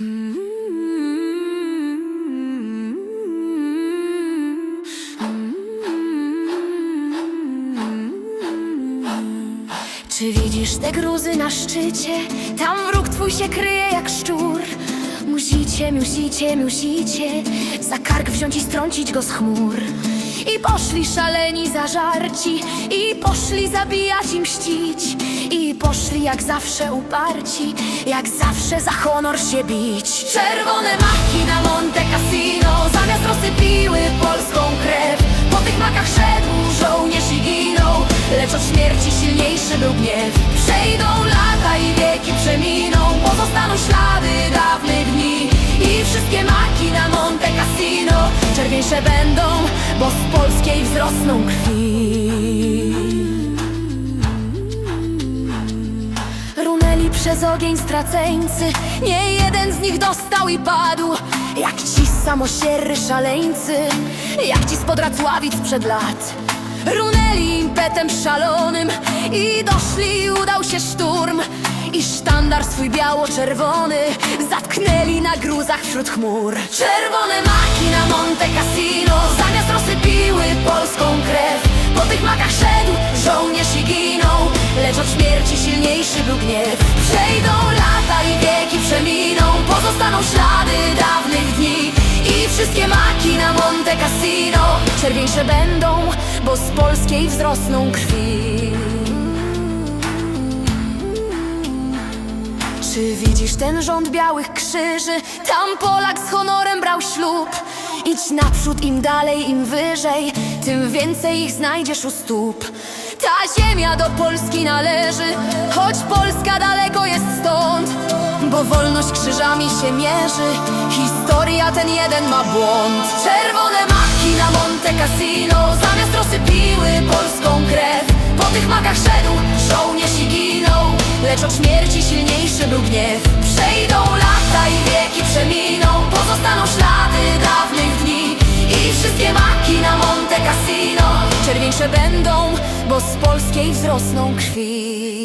Czy widzisz te gruzy na szczycie? Tam wróg twój się kryje jak szczur. Musicie, musicie, musicie za kark wziąć i strącić go z chmur. I poszli szaleni zażarci, i poszli zabijać i mścić. I poszli jak zawsze uparci, jak zawsze za honor się bić. Czerwone maki na Monte Cassino zamiast rozsypiły polską krew. Po tych makach szedł żołnierz i ginął, lecz od śmierci silniejszy był gniew. Będą, bo z polskiej wzrosną krwi. Runęli przez ogień straceńcy Nie jeden z nich dostał i padł. Jak ci samosierry szaleńcy Jak ci spod Racławic przed lat. Runęli impetem szalonym I doszli udał się szturm. I sztandar swój biało-czerwony Zatknęli na gruzach wśród chmur. Czerwone maki na Monte na Monte Cassino Czerwieńsze będą, bo z polskiej wzrosną krwi. Czy widzisz ten rząd białych krzyży? Tam Polak z honorem brał ślub. Idź naprzód, im dalej, im wyżej Tym więcej ich znajdziesz u stóp. Ta ziemia do Polski należy Bo wolność krzyżami się mierzy. Historia ten jeden ma błąd. Czerwone maki na Monte Cassino Zamiast rozsypiły polską krew. Po tych makach szedł żołnierz i ginął Lecz od śmierci silniejszy był gniew. Przejdą lata i wieki przeminą Pozostaną ślady dawnych dni. I wszystkie maki na Monte Cassino Czerwieńsze będą, bo z polskiej wzrosną krwi